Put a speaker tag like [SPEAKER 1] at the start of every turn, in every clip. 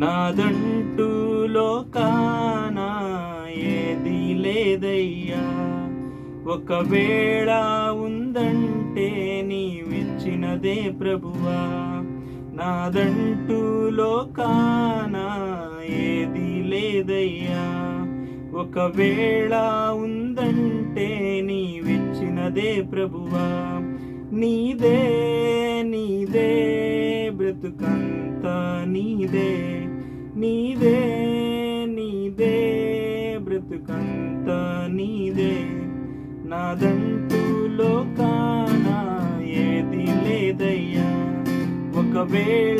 [SPEAKER 1] నాదంటూ లోకాన ఏది లేదయ్యా. ఒకవేళ ఉందంటే నీవిచ్చినదే ప్రభువా. నాదంటూ లోకాన ఏది లేదయ్యా. ఒకవేళ ఉందంటే నీవిచ్చినదే ప్రభువా. నీదే నీదే బ్రతుకంతా నీదే. నీదే నీదే బ్రతుకంత నీదే. నాదంటూ లోకానా ఏది లేదయ్యా. ఒకవేళ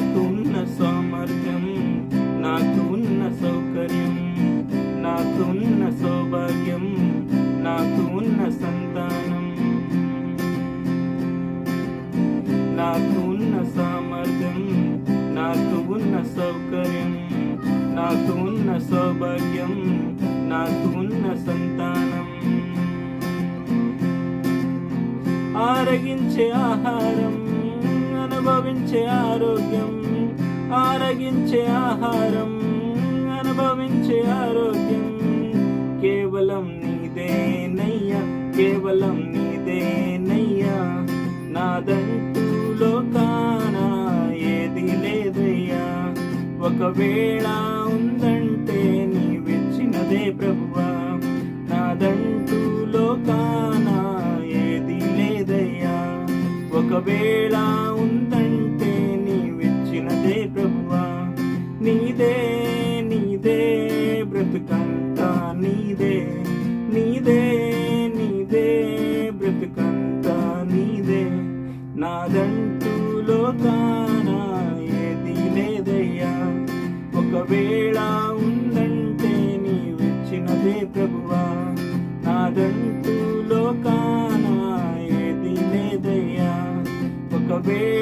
[SPEAKER 1] నాకున్న సామర్థ్యం నాకున్న సౌకర్యం నాకున్న సౌభాగ్యం నాకున్న సంతానం. నాకున్న సామర్థ్యం నాకున్న సౌకర్యం నాకున్న సౌభాగ్యం నాకున్న సంతానం. ఆరగించే ఆహారం అనుభవించే ఆరోగ్యం ఆరగించే ఆహారం అనుభవించే ఆరోగ్యం. కేవలం నీదేనయ్యా కేవలం నీదేనయ్యా. నాదంటూ లోకాన ఏది లేదయ్యా. ఒకవేళ ఉందంటే నీవిచ్చినదే ప్రభువా. నాదంటూ లోకాన ఏది లేదయ్యా. ఒకవేళ నీదే నీదే నీదే బ్రతుకంతా నీదే. నాదంటూ లోకాన ఏది లేదయ్యా. ఒకవేళ ఉందంటే నీవిచ్చినదే ప్రభువా. నాదంటూ లోకాన ఏది లేదయ్యా. ఒకవేళ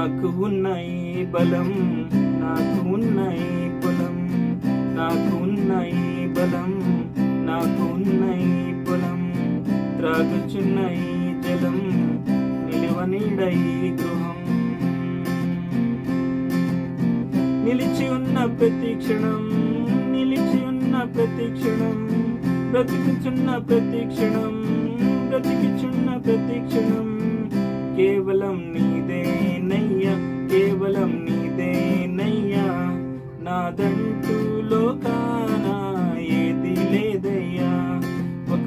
[SPEAKER 1] నాకు ఉన్నాయి బలం నాకు ఉన్నాయి పొలం నాకు ఉన్నాయి బలం. నాకు ఉన్నాయి పొలం త్రాగుచున్నాయి జలం నిలువనీడ గృహం. నిలిచి ఉన్న ప్రతి క్షణం నిలిచి ఉన్న ప్రతి క్షణం బ్రతికిచున్న ప్రతి క్షణం బ్రతికిచున్న ప్రతి క్షణం కేవలం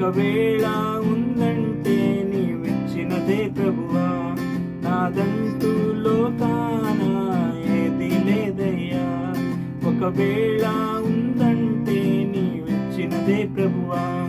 [SPEAKER 1] ఒకవేళ ఉందంటే నీవిచ్చినదే ప్రభువా. నాదంటూ లోకాన ఏది లేదయ్యా. ఒకవేళ ఉందంటే నీవిచ్చినదే ప్రభువా.